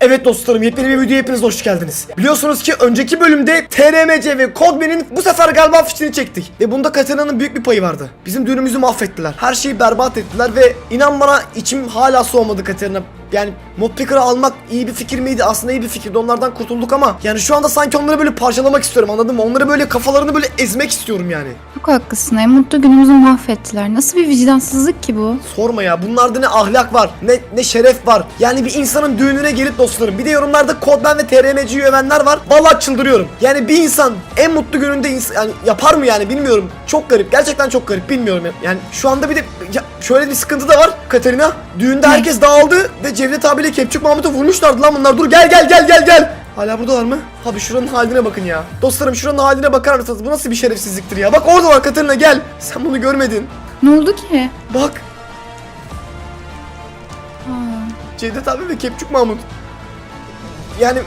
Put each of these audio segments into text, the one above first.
Evet dostlarım yepyeni bir videoya hepiniz hoş geldiniz. Biliyorsunuz ki önceki bölümde TRMC ve Codman'in bu sefer galiba fişini çektik. Ve bunda Katarina'nın büyük bir payı vardı. Bizim düğünümüzü mahvettiler. Her şeyi berbat ettiler ve inan bana içim hala soğumadı Katerina. Yani Picker'ı almak iyi bir fikir miydi? Aslında iyi bir fikirdi. Onlardan kurtulduk ama yani şu anda sanki onları böyle parçalamak istiyorum anladın mı? Onları böyle kafalarını böyle ezmek istiyorum yani. Çok haklısın. En mutlu günümüzü mahvettiler. Nasıl bir vicdansızlık ki bu? Sorma ya bunlarda ne ahlak var ne ne şeref var. Yani bir insanın düğününe gelip dostlarım bir de yorumlarda Codman ve TRMC'yi övenler var. Vallahi çıldırıyorum. Yani bir insan en mutlu gününde ins- yani yapar mı yani bilmiyorum. Çok garip. Gerçekten çok garip. Bilmiyorum. Yani şu anda bir de ya şöyle bir sıkıntı da var Katerina. Düğünde herkes dağıldı ve Cevdet abiyle Kepçük Mahmut'u vurmuşlardı lan bunlar. Dur gel gel gel gel gel. Hala buradalar mı? Abi şuranın haline bakın ya. Dostlarım şuranın haline bakar mısınız? Bu nasıl bir şerefsizliktir ya? Bak orada var Katerina gel. Sen bunu görmedin. Ne oldu ki? Bak Aa, Cevdet abi ve Kepçük Mahmut. Yani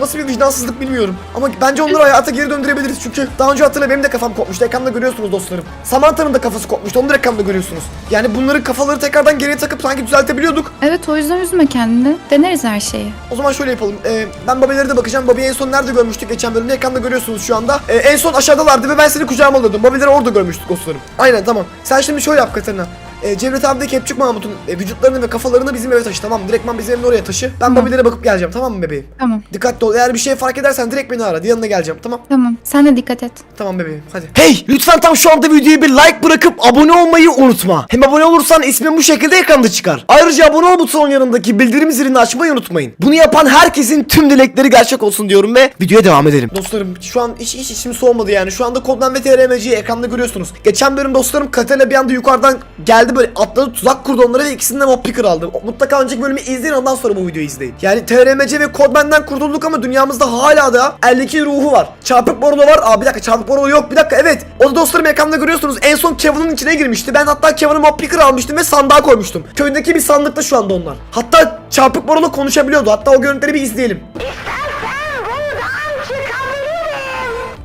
nasıl bir vicdansızlık bilmiyorum. Ama bence onları hayata geri döndürebiliriz çünkü daha önce hatırla benim de kafam kopmuştu. Ekranda görüyorsunuz dostlarım. Samantha'nın da kafası kopmuştu. Onu da ekranda görüyorsunuz. Yani bunların kafaları tekrardan geriye takıp sanki düzeltebiliyorduk. evet o yüzden üzme kendini. Deneriz her şeyi. O zaman şöyle yapalım. Ee, ben Babi'lere de bakacağım. Babi'yi en son nerede görmüştük geçen bölümde ekranda görüyorsunuz şu anda. Ee, en son aşağıdalardı ve ben seni kucağıma alıyordum. Babi'leri orada görmüştük dostlarım. Aynen tamam. Sen şimdi şöyle yap Katerina. Ee, Cevdet abi de Kepçük Mahmut'un e, vücutlarını ve kafalarını bizim eve taşı tamam mı? Direktman bizim evin oraya taşı. Ben Tamam. Babi'lere bakıp geleceğim tamam mı bebeğim? Tamam. Dikkatli ol. Eğer bir şey fark edersen direkt beni ara. Yanına geleceğim. Tamam. Tamam. Sen de dikkat et. Tamam bebeğim. Hadi. Hey! Lütfen tam şu anda videoya bir like bırakıp abone olmayı unutma. Hem abone olursan ismin bu şekilde ekranda çıkar. Ayrıca abone ol butonun yanındaki bildirim zilini açmayı unutmayın. Bunu yapan herkesin tüm dilekleri gerçek olsun diyorum ve videoya devam edelim. Dostlarım şu an hiç hiç içim soğumadı yani. Şu anda Kodman ve TRMC'yi ekranda görüyorsunuz. Geçen bölüm dostlarım Katana bir anda yukarıdan geldi böyle atladı tuzak kurdu onlara ve ikisinden mob picker aldı. Mutlaka önceki bölümü izleyin ondan sonra bu videoyu izleyin. Yani TRMC ve Kodman'dan kurtulduk ama dünyamızda hala da 52 ruhu var. Çarpık Borolo var. Aa bir dakika çarpık Borolo yok. Bir dakika evet. O da dostlarım ekranda görüyorsunuz. En son Kevin'in içine girmişti. Ben hatta Kevin'in mob picker almıştım ve sandığa koymuştum. Köydeki bir sandıkta şu anda onlar. Hatta çarpık Borolo konuşabiliyordu. Hatta o görüntüleri bir izleyelim.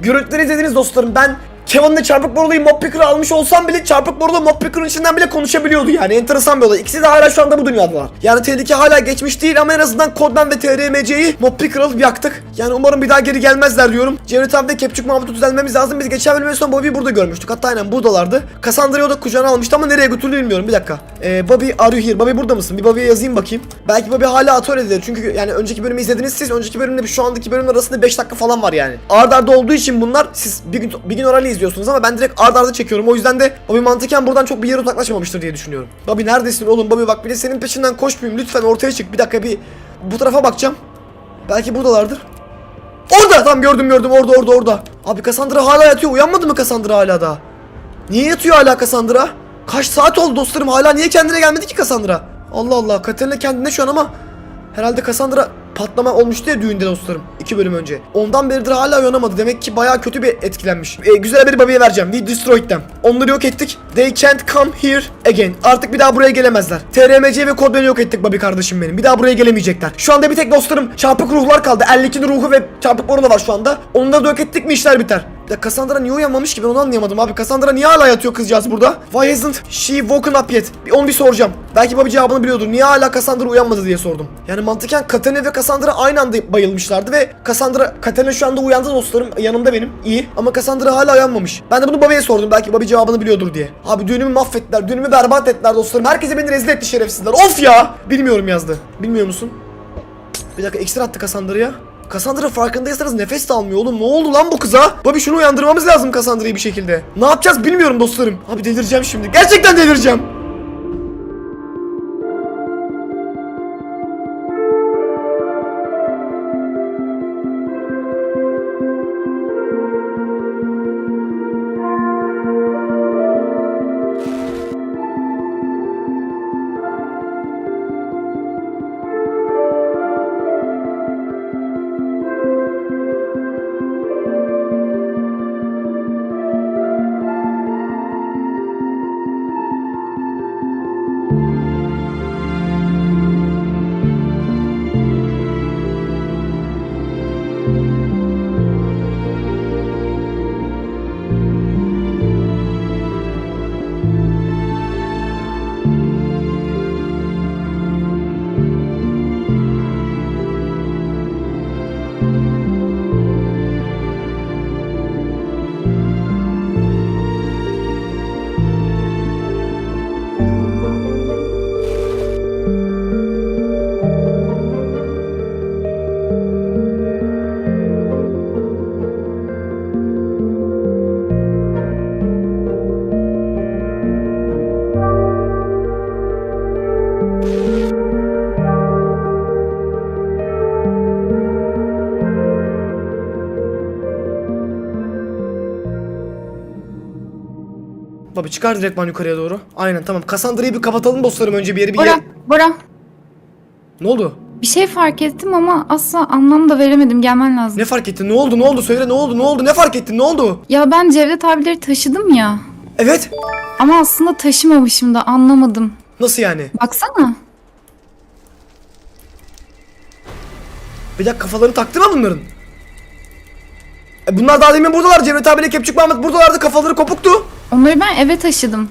Görüntüleri izlediniz dostlarım. Ben Kevin'le çarpık boruluyu mob almış olsam bile çarpık borulu mob picker'ın içinden bile konuşabiliyordu yani. Enteresan bir olay. İkisi de hala şu anda bu dünyadalar. Yani tehlike hala geçmiş değil ama en azından Codman ve TRMC'yi mob alıp yaktık. Yani umarım bir daha geri gelmezler diyorum. Cevdet abi ve Kepçük Mahmut'u düzelmemiz lazım. Biz geçen bölümün son Bobby'yi burada görmüştük. Hatta aynen buradalardı. Cassandra'yı o da kucağına almıştı ama nereye götürdü bilmiyorum. Bir dakika. Ee, Bobby are you here? Bobby burada mısın? Bir Bobby'ye yazayım bakayım. Belki Bobby hala atölyededir. Çünkü yani önceki bölümü izlediniz siz. Önceki bölümle şu andaki bölümün arasında 5 dakika falan var yani. Ard arda olduğu için bunlar siz bir gün bir gün orayla ama ben direkt ard arda çekiyorum. O yüzden de Bobby mantıken buradan çok bir yere uzaklaşmamıştır diye düşünüyorum. Bobby neredesin oğlum? Bobby bak bir de senin peşinden koşmayayım. Lütfen ortaya çık. Bir dakika bir bu tarafa bakacağım. Belki buradalardır. Orada! Tam gördüm gördüm orada orada orada. Abi Cassandra hala yatıyor. Uyanmadı mı Cassandra hala da? Niye yatıyor hala Cassandra? Kaç saat oldu dostlarım hala niye kendine gelmedi ki Cassandra? Allah Allah Katerina kendine şu an ama herhalde Cassandra patlama olmuştu ya düğünde dostlarım iki bölüm önce. Ondan beridir hala uyanamadı. Demek ki bayağı kötü bir etkilenmiş. E, güzel haberi Bobby'ye vereceğim. We destroyed them. Onları yok ettik. They can't come here again. Artık bir daha buraya gelemezler. TRMC ve Kodben'i yok ettik Bobby kardeşim benim. Bir daha buraya gelemeyecekler. Şu anda bir tek dostlarım çarpık ruhlar kaldı. 52'nin ruhu ve çarpık boru da var şu anda. Onları da yok ettik mi işler biter. Ya Cassandra niye uyanmamış ki ben onu anlayamadım abi. Cassandra niye hala yatıyor kızcağız burada? Why hasn't she woken up yet? Bir onu bir soracağım. Belki Bobby cevabını biliyordur. Niye hala Cassandra uyanmadı diye sordum. Yani mantıken Katana ve Cassandra aynı anda bayılmışlardı ve Cassandra, Katana şu anda uyandı dostlarım. Yanımda benim. iyi. Ama Cassandra hala uyanmamış. Ben de bunu Bobby'ye sordum. Belki Bobby cevabını biliyordur diye. Abi düğünümü mahvettiler. Düğünümü berbat ettiler dostlarım. Herkese beni rezil etti şerefsizler. Of ya! Bilmiyorum yazdı. Bilmiyor musun? Bir dakika ekstra attı Cassandra'ya. Cassandra farkındaysanız nefes de almıyor oğlum. Ne oldu lan bu kıza? Bobby şunu uyandırmamız lazım Cassandra'yı bir şekilde. Ne yapacağız bilmiyorum dostlarım. Abi delireceğim şimdi. Gerçekten delireceğim. Çıkar direktman yukarıya doğru. Aynen tamam. Cassandra'yı bir kapatalım dostlarım önce bir yeri bir Bora, yer. Bora. Ne oldu? Bir şey fark ettim ama asla anlam da veremedim. Gelmen lazım. Ne fark ettin? Ne oldu? Ne oldu? Söyle ne oldu? Ne oldu? Ne fark ettin? Ne oldu? Ya ben Cevdet abileri taşıdım ya. Evet. Ama aslında taşımamışım da anlamadım. Nasıl yani? Baksana. Bir dakika kafalarını taktı mı bunların? E bunlar daha demin buradalar. Cevdet abiyle Kepçük Mahmut buradalardı. Kafaları kopuktu. Onları ben eve taşıdım.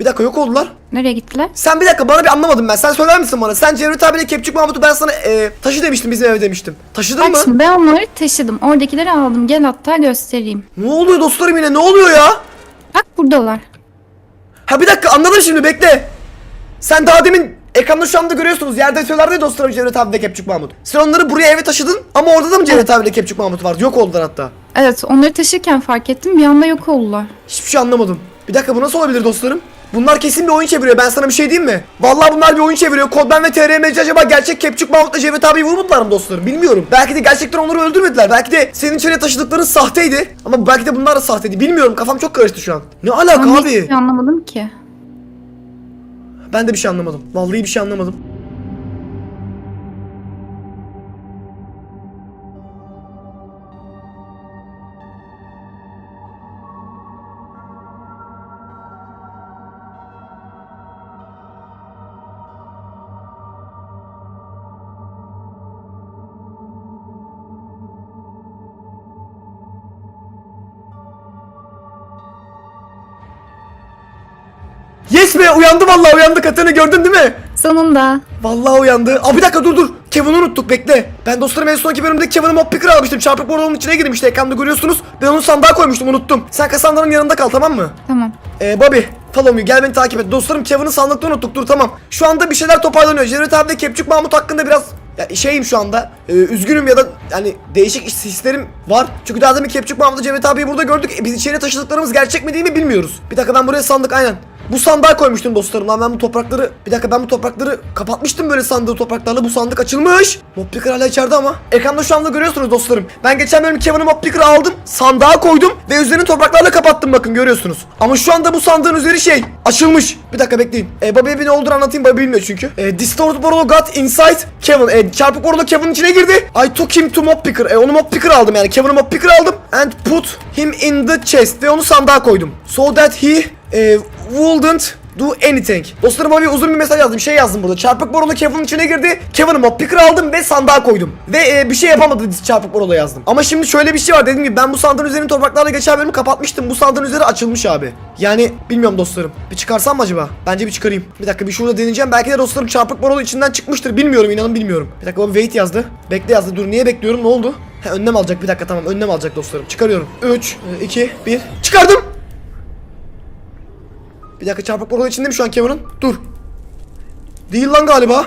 Bir dakika yok oldular. Nereye gittiler? Sen bir dakika bana bir anlamadım ben. Sen söyler misin bana? Sen Cevdet abiyle Kepçük Mahmut'u ben sana e, taşı demiştim bizim eve demiştim. Taşıdın Bak mı? şimdi ben onları taşıdım. Oradakileri aldım. Gel hatta göstereyim. Ne oluyor dostlarım yine? Ne oluyor ya? Bak buradalar. Ha bir dakika anladım şimdi bekle. Sen daha demin ekranda şu anda görüyorsunuz. Yerde yatıyorlardı ya dostlarım Cevdet abi ve Kepçük Mahmut. Sen onları buraya eve taşıdın ama orada da mı Cevdet abi ile Kepçük Mahmut vardı? Yok oldular hatta. Evet onları taşırken fark ettim. Bir anda yok oldular. Hiçbir şey anlamadım. Bir dakika bu nasıl olabilir dostlarım? Bunlar kesin bir oyun çeviriyor. Ben sana bir şey diyeyim mi? Vallahi bunlar bir oyun çeviriyor. Kodben ve TRMC acaba gerçek Kepçük Mahmut'la Cevdet abiyi vurmadılar mı dostlarım? Bilmiyorum. Belki de gerçekten onları öldürmediler. Belki de senin içeriye taşıdıkların sahteydi. Ama belki de bunlar da sahteydi. Bilmiyorum. Kafam çok karıştı şu an. Ne alaka Ben abi? hiçbir şey anlamadım ki. Ben de bir şey anlamadım. Vallahi bir şey anlamadım. Yes be uyandı vallahi uyandı Katerina gördün değil mi? Sonunda. Vallahi uyandı. Aa bir dakika dur dur. Kevin'i unuttuk bekle. Ben dostlarım en sonki bölümde Kevin'i Mop Picker almıştım. Çarpık borunun içine girmişti ekranda görüyorsunuz. Ben onu sandığa koymuştum unuttum. Sen Cassandra'nın yanında kal tamam mı? Tamam. Ee Bobby follow me gel beni takip et. Dostlarım Kevin'i sandıkta unuttuk dur tamam. Şu anda bir şeyler toparlanıyor. Cevdet abi ve Kepçük Mahmut hakkında biraz ya şeyim şu anda. Ee, üzgünüm ya da yani değişik his- hislerim var. Çünkü daha demin Kepçük Mahmut'la Cevdet abiyi burada gördük. E, biz içeriye taşıdıklarımız gerçek mi değil mi bilmiyoruz. Bir dakika ben buraya sandık aynen. Bu sandığa koymuştum dostlarım lan ben bu toprakları bir dakika ben bu toprakları kapatmıştım böyle sandığı topraklarla bu sandık açılmış. Moppicker hala içeride ama. Ekranda şu anda görüyorsunuz dostlarım. Ben geçen bölüm Kevin'i Moppicker'ı aldım sandığa koydum ve üzerini topraklarla kapattım bakın görüyorsunuz. Ama şu anda bu sandığın üzeri şey açılmış. Bir dakika bekleyin. E, Bobby'ye bir ne olduğunu anlatayım Bobby bilmiyor çünkü. E, Distorted Borolo got inside Kevin. E, çarpık Borolo Kevin'in içine girdi. I took him to Moppicker. E, onu Moppicker aldım yani. Kevin'i Moppicker aldım. And put him in the chest. Ve onu sandığa koydum. So that he e, wouldn't do anything. Dostlarım abi uzun bir mesaj yazdım. Şey yazdım burada. Çarpık borolu Kevin'in içine girdi. Kevin'i mop picker aldım ve sandığa koydum. Ve e, bir şey yapamadı çarpık borolo yazdım. Ama şimdi şöyle bir şey var. Dediğim gibi ben bu sandığın üzerini topraklarla geçen bölümü kapatmıştım. Bu sandığın üzeri açılmış abi. Yani bilmiyorum dostlarım. Bir çıkarsam mı acaba? Bence bir çıkarayım. Bir dakika bir şurada deneyeceğim. Belki de dostlarım çarpık borolu içinden çıkmıştır. Bilmiyorum inanın bilmiyorum. Bir dakika bu wait yazdı. Bekle yazdı. Dur niye bekliyorum? Ne oldu? He, önlem alacak. Bir dakika tamam. Önlem alacak dostlarım. Çıkarıyorum. 3, 2, 1. Çıkardım. Bir dakika çarpık borolu içinde mi şu an Kevin'in? Dur. Değil lan galiba.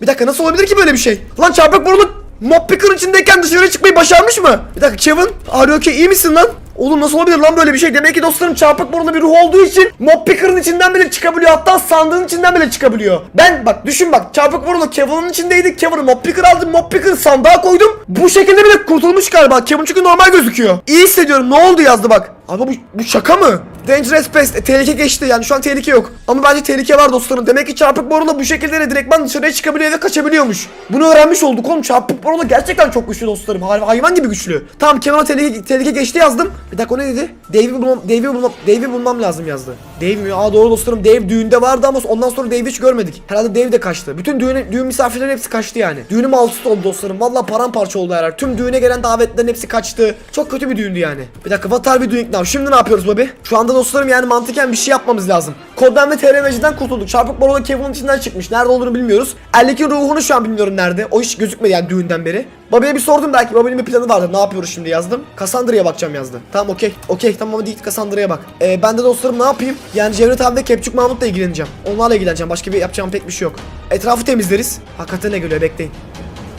Bir dakika nasıl olabilir ki böyle bir şey? Lan çarpık borulu Mop Picker'ın içindeyken dışarı çıkmayı başarmış mı? Bir dakika Kevin. Are you okay? iyi misin lan? Oğlum nasıl olabilir lan böyle bir şey? Demek ki dostlarım çarpık borulu bir ruh olduğu için Mop Picker'ın içinden bile çıkabiliyor. Hatta sandığın içinden bile çıkabiliyor. Ben bak düşün bak çarpık borulu Kevin'in içindeydi. Kevin'i Mop Picker aldım. Mop Picker'ı sandığa koydum. Bu şekilde bile kurtulmuş galiba. Kevin çünkü normal gözüküyor. İyi hissediyorum. Ne oldu yazdı bak. Abi bu, bu şaka mı? Dangerous Pest. E, tehlike geçti yani şu an tehlike yok. Ama bence tehlike var dostlarım. Demek ki çarpık borula bu şekilde de direktman dışarıya çıkabiliyor ve kaçabiliyormuş. Bunu öğrenmiş olduk oğlum. Çarpık borula gerçekten çok güçlü dostlarım. Hay- Hayvan gibi güçlü. Tamam Kevin'a tehlike, tehlike geçti yazdım. Bir dakika o ne dedi? Dave'i bulmam, Dave'i bulmam, Dave'i bulmam lazım yazdı. Dave mi? Aa doğru dostlarım. Dave düğünde vardı ama ondan sonra Dave'i hiç görmedik. Herhalde Dave de kaçtı. Bütün düğün, düğün misafirlerin hepsi kaçtı yani. Düğünüm alt oldu dostlarım. Valla paramparça oldu her yer. Tüm düğüne gelen davetlerin hepsi kaçtı. Çok kötü bir düğündü yani. Bir dakika what are we now? Şimdi ne yapıyoruz Bobby? Şu anda dostlarım yani mantıken bir şey yapmamız lazım. Koddan ve TRMC'den kurtulduk. Çarpık Borolo Kevin'in içinden çıkmış. Nerede olduğunu bilmiyoruz. Erlik'in ruhunu şu an bilmiyorum nerede. O hiç gözükmedi yani düğünden beri. Bobby'ye bir sordum belki. Bobby'nin bir planı vardı. Ne yapıyoruz şimdi yazdım. Cassandra'ya bakacağım yazdı. Tamam okey. Okey tamam hadi git Cassandra'ya bak. Ee, ben de dostlarım ne yapayım? Yani Cevdet abi ve Kepçük Mahmut'la ilgileneceğim. Onlarla ilgileneceğim. Başka bir yapacağım pek bir şey yok. Etrafı temizleriz. Hakikaten ne geliyor bekleyin.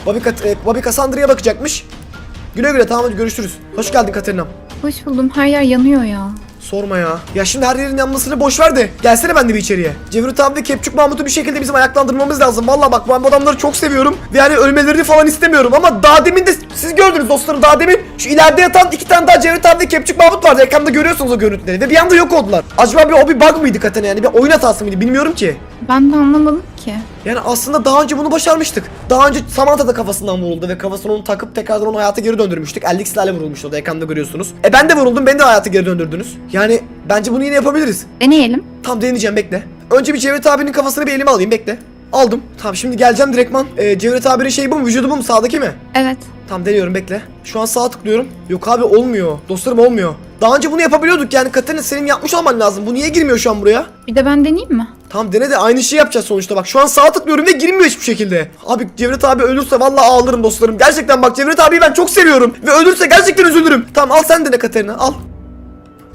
Bobby, Kat e, Bobby Cassandra'ya bakacakmış. Güle güle tamam hadi görüşürüz. Hoş geldin Katerina'm. Hoş buldum. Her yer yanıyor ya. Sorma ya. Ya şimdi her yerin yanmasını boş ver de. Gelsene ben de bir içeriye. Cevdet abi ve Kepçuk Mahmut'u bir şekilde bizim ayaklandırmamız lazım. Valla bak ben bu adamları çok seviyorum. Ve yani ölmelerini falan istemiyorum. Ama daha demin de siz gördünüz dostlarım. Daha demin şu ileride yatan iki tane daha Cevdet abi ve Kepçuk Mahmut vardı. Ekranda görüyorsunuz o görüntüleri. Ve bir anda yok oldular. Acaba bir o bir bug mıydı Katana yani? Bir oyun hatası mıydı? Bilmiyorum ki. Ben de anlamadım ki. Yani aslında daha önce bunu başarmıştık. Daha önce Samantha da kafasından vuruldu ve kafasını onu takıp tekrardan onu hayata geri döndürmüştük. Ellik silahla vurulmuştu o da ekranda görüyorsunuz. E ben de vuruldum, beni de hayata geri döndürdünüz. Yani bence bunu yine yapabiliriz. Deneyelim. Tam deneyeceğim bekle. Önce bir Cevdet abinin kafasını bir elime alayım bekle. Aldım. Tamam şimdi geleceğim direktman. Ee, Cevdet abinin şeyi bu mu? Vücudu bu mu? Sağdaki mi? Evet. Tamam deniyorum bekle. Şu an sağa tıklıyorum. Yok abi olmuyor. Dostlarım olmuyor. Daha önce bunu yapabiliyorduk yani Katerina senin yapmış olman lazım. Bu niye girmiyor şu an buraya? Bir de ben deneyeyim mi? Tamam dene de aynı şeyi yapacağız sonuçta bak şu an sağa tıklıyorum ve girmiyor hiçbir şekilde. Abi Cevdet abi ölürse vallahi ağlarım dostlarım. Gerçekten bak Cevdet abiyi ben çok seviyorum. Ve ölürse gerçekten üzülürüm. Tamam al sen dene Katerina al.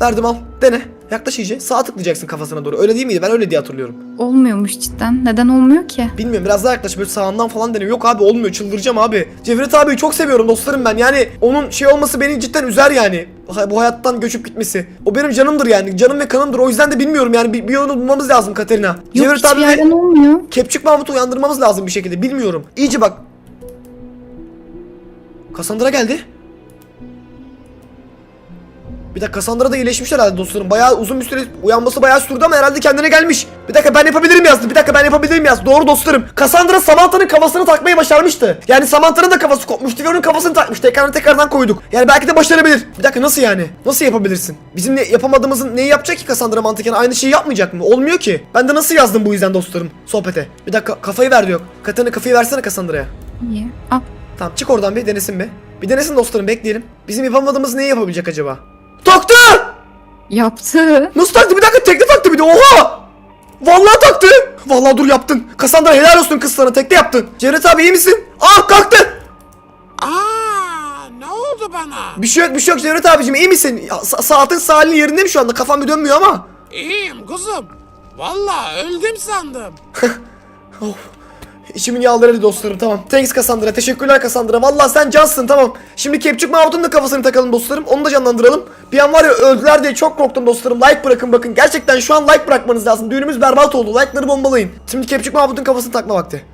Verdim al dene. Yaklaş iyice sağa tıklayacaksın kafasına doğru. Öyle değil miydi? Ben öyle diye hatırlıyorum. Olmuyormuş cidden. Neden olmuyor ki? Bilmiyorum biraz daha yaklaş böyle sağından falan dene. Yok abi olmuyor çıldıracağım abi. Cevdet abiyi çok seviyorum dostlarım ben. Yani onun şey olması beni cidden üzer yani. Bu hayattan göçüp gitmesi. O benim canımdır yani. Canım ve kanımdır. O yüzden de bilmiyorum yani bir, bir yolunu bulmamız lazım Katerina. Yok Cevdet hiçbir yerden olmuyor. Kepçük Mahmut'u uyandırmamız lazım bir şekilde. Bilmiyorum. İyice bak. Cassandra geldi. Bir dakika Cassandra da iyileşmiş herhalde dostlarım. Bayağı uzun bir süre uyanması bayağı sürdü ama herhalde kendine gelmiş. Bir dakika ben yapabilirim yazdı. Bir dakika ben yapabilirim yazdı. Doğru dostlarım. Cassandra Samantha'nın kafasını takmayı başarmıştı. Yani Samantha'nın da kafası kopmuştu ve onun kafasını takmıştı. Ekranı tekrardan koyduk. Yani belki de başarabilir. Bir dakika nasıl yani? Nasıl yapabilirsin? Bizim ne, yapamadığımızın neyi yapacak ki Cassandra mantıken? Aynı şeyi yapmayacak mı? Olmuyor ki. Ben de nasıl yazdım bu yüzden dostlarım sohbete? Bir dakika kafayı ver diyor. Katana kafayı versene Cassandra'ya. İyi. Al. Tamam çık oradan bir denesin bir. Bir denesin dostlarım bekleyelim. Bizim yapamadığımız neyi yapabilecek acaba? Taktı! Yaptı. Nasıl taktı? Bir dakika tekli taktı bir de oha! Vallahi taktı! Vallahi dur yaptın. Cassandra helal olsun kız sana tekli yaptın. Cevdet abi iyi misin? Ah kalktı! Aa, ne oldu bana? Bir şey yok bir şey yok Cevdet abicim iyi misin? Ya, sa- saatin sağlığın yerinde mi şu anda? Kafam bir dönmüyor ama. İyiyim kuzum. Vallahi öldüm sandım. Of. İçimin yağları dostlarım tamam. Thanks Cassandra. Teşekkürler Cassandra. Vallahi sen cansın tamam. Şimdi Kepçük Mahmut'un da kafasını takalım dostlarım. Onu da canlandıralım. Bir an var ya öldüler diye çok korktum dostlarım. Like bırakın bakın. Gerçekten şu an like bırakmanız lazım. Düğünümüz berbat oldu. Like'ları bombalayın. Şimdi Kepçük Mahmut'un kafasını takma vakti.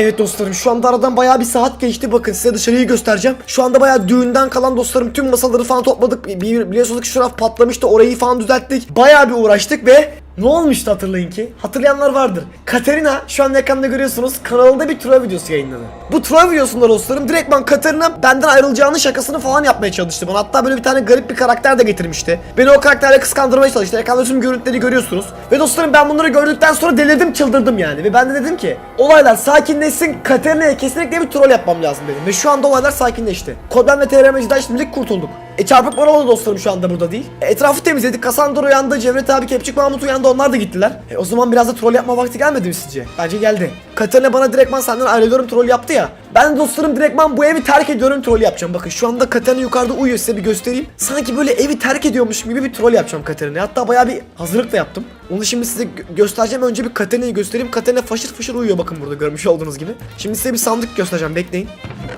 Evet dostlarım şu anda aradan bayağı bir saat geçti bakın size dışarıyı göstereceğim. Şu anda bayağı düğünden kalan dostlarım tüm masaları falan topladık. Biliyorsunuz ki şu raf patlamıştı orayı falan düzelttik. Bayağı bir uğraştık ve ne olmuştu hatırlayın ki? Hatırlayanlar vardır. Katerina şu an ekranda görüyorsunuz kanalında bir troll videosu yayınladı. Bu troll videosunda dostlarım direktman Katerina benden ayrılacağının şakasını falan yapmaya çalıştı bana. Hatta böyle bir tane garip bir karakter de getirmişti. Beni o karakterle kıskandırmaya çalıştı. Ekranda tüm görüntüleri görüyorsunuz. Ve dostlarım ben bunları gördükten sonra delirdim çıldırdım yani. Ve ben de dedim ki olaylar sakinleşsin Katerina'ya kesinlikle bir troll yapmam lazım dedim. Ve şu anda olaylar sakinleşti. Kodben ve TRM'ciden şimdilik kurtulduk. E çarpık moralı dostlarım şu anda burada değil. E, etrafı temizledik. Cassandra uyandı. Cevdet abi, Kepçik Mahmut uyandı. Onlar da gittiler. E, o zaman biraz da troll yapma vakti gelmedi mi sizce? Bence geldi. Katerina bana direktman senden ayrılıyorum troll yaptı ya. Ben dostlarım direktman bu evi terk ediyorum troll yapacağım. Bakın şu anda Katerina yukarıda uyuyor size bir göstereyim. Sanki böyle evi terk ediyormuş gibi bir troll yapacağım Katerina'ya. Hatta bayağı bir hazırlık da yaptım. Onu şimdi size gö- göstereceğim. Önce bir Katerina'yı göstereyim. Katerina faşır faşır uyuyor bakın burada görmüş olduğunuz gibi. Şimdi size bir sandık göstereceğim bekleyin.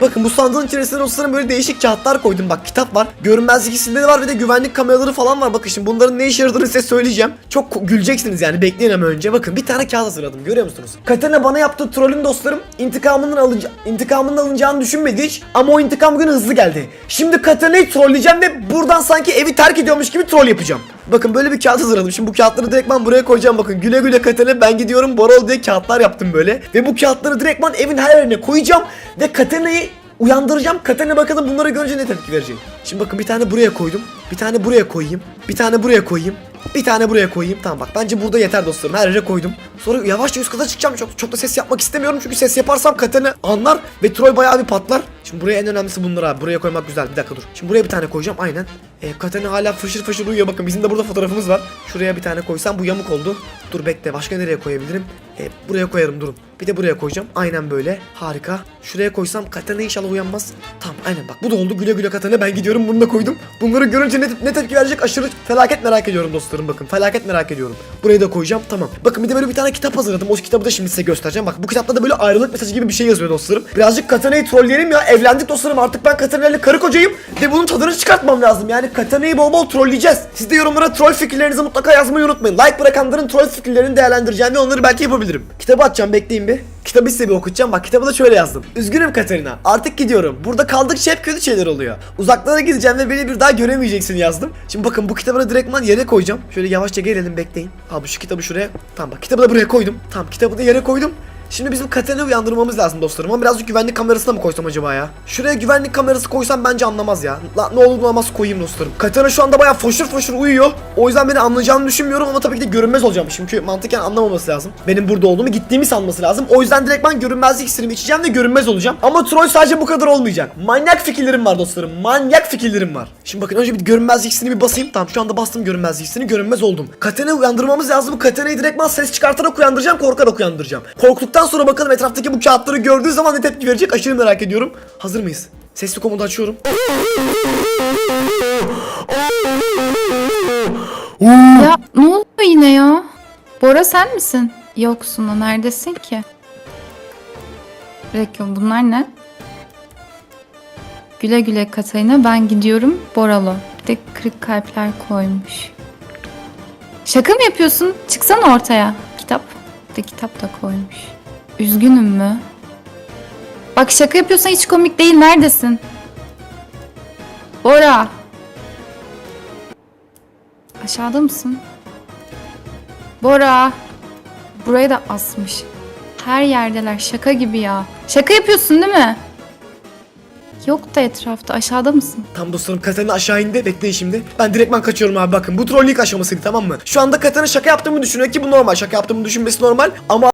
Bakın bu sandığın içerisine dostlarım böyle değişik kağıtlar koydum. Bak kitap var. Görünmezlik isimleri var ve de güvenlik kameraları falan var. Bakın şimdi bunların ne işe yaradığını size söyleyeceğim. Çok güleceksiniz yani bekleyin ama önce. Bakın bir tane kağıt hazırladım görüyor musunuz? Katerina bana yaptığı trolün dostlarım intikamının alınca intikamının alınacağını düşünmedi hiç. Ama o intikam günü hızlı geldi. Şimdi Katerina'yı trolleyeceğim ve buradan sanki evi terk ediyormuş gibi troll yapacağım. Bakın böyle bir kağıt hazırladım. Şimdi bu kağıtları direktman buraya koyacağım. Bakın güle güle Katerina ben gidiyorum Borol diye kağıtlar yaptım böyle. Ve bu kağıtları direktman evin her yerine koyacağım. Ve Katerina'yı uyandıracağım. Katerina bakalım bunları görünce ne tepki verecek. Şimdi bakın bir tane buraya koydum. Bir tane buraya koyayım. Bir tane buraya koyayım. Bir tane buraya koyayım. Tamam bak bence burada yeter dostlarım. Her yere koydum. Sonra yavaşça üst kata çıkacağım. Çok, çok da ses yapmak istemiyorum. Çünkü ses yaparsam Katerina anlar ve troll bayağı bir patlar. Şimdi buraya en önemlisi bunlar abi. Buraya koymak güzel. Bir dakika dur. Şimdi buraya bir tane koyacağım. Aynen. E, Katerina hala fışır fışır uyuyor. Bakın bizim de burada fotoğrafımız var. Şuraya bir tane koysam bu yamuk oldu. Dur bekle. Başka nereye koyabilirim? E, buraya koyarım durun. Bir de buraya koyacağım. Aynen böyle. Harika. Şuraya koysam Katerina inşallah uyanmaz. Tamam aynen bak bu da oldu. Güle güle Katerina. Ben gidiyorum bunu da koydum. Bunları görünce ne, ne tepki verecek aşırı felaket merak ediyorum dostlarım bakın. Felaket merak ediyorum. Burayı da koyacağım. Tamam. Bakın bir de böyle bir tane kitap hazırladım. O kitabı da şimdi size göstereceğim. Bak bu kitapta da böyle ayrılık mesajı gibi bir şey yazıyor dostlarım. Birazcık Katarina'yı trolleyelim ya. Evlendik dostlarım. Artık ben Katarina ile karı kocayım. Ve bunun tadını çıkartmam lazım. Yani Katarina'yı bol bol trolleyeceğiz. Siz de yorumlara troll fikirlerinizi mutlaka yazmayı unutmayın. Like bırakanların troll fikirlerini değerlendireceğim ve onları belki yapabilirim. Kitabı açacağım bekleyin bir. Kitabı size bir okutacağım. Bak kitabı da şöyle yazdım. Üzgünüm Katerina. Artık gidiyorum. Burada kaldıkça hep kötü şeyler oluyor. Uzaklara gideceğim ve beni bir daha göremeyeceksin yazdım. Şimdi bakın bu kitabı da direktman yere koyacağım. Şöyle yavaşça gelelim bekleyin. Abi şu kitabı şuraya. Tamam bak kitabı da buraya koydum. Tamam kitabı da yere koydum. Şimdi bizim Katerina'yı uyandırmamız lazım dostlarım ama birazcık güvenlik kamerasına mı koysam acaba ya? Şuraya güvenlik kamerası koysam bence anlamaz ya. La, ne olur ne olmaz koyayım dostlarım. Katerina şu anda bayağı foşur foşur uyuyor. O yüzden beni anlayacağını düşünmüyorum ama tabii ki de görünmez olacağım. Çünkü mantıken anlamaması lazım. Benim burada olduğumu gittiğimi sanması lazım. O yüzden direkt ben görünmezlik iksirimi içeceğim ve görünmez olacağım. Ama troll sadece bu kadar olmayacak. Manyak fikirlerim var dostlarım. Manyak fikirlerim var. Şimdi bakın önce bir görünmezlik iksirini bir basayım. Tamam şu anda bastım görünmezlik iksirini görünmez oldum. Katerina'yı uyandırmamız lazım. Katerina'yı direktman ses çıkartarak uyandıracağım. Korkarak uyandıracağım. Korktuktan sonra bakalım etraftaki bu kağıtları gördüğü zaman ne tepki verecek aşırı merak ediyorum. Hazır mıyız? Sesli komutu açıyorum. Ya ne oluyor yine ya? Bora sen misin? Yoksun o neredesin ki? Reklam bunlar ne? Güle güle Katarina ben gidiyorum Boralo. Bir de kırık kalpler koymuş. Şaka mı yapıyorsun? Çıksana ortaya. Kitap. Bir de kitap da koymuş. Üzgünüm mü? Bak şaka yapıyorsan hiç komik değil. Neredesin? Bora. Aşağıda mısın? Bora. Buraya da asmış. Her yerdeler şaka gibi ya. Şaka yapıyorsun değil mi? Yok da etrafta aşağıda mısın? Tam dostlarım Katerina aşağı indi. Bekleyin şimdi. Ben direktman kaçıyorum abi bakın. Bu troll ilk aşamasıydı tamam mı? Şu anda Katerina şaka yaptığımı düşünüyor ki bu normal. Şaka yaptığımı düşünmesi normal. Ama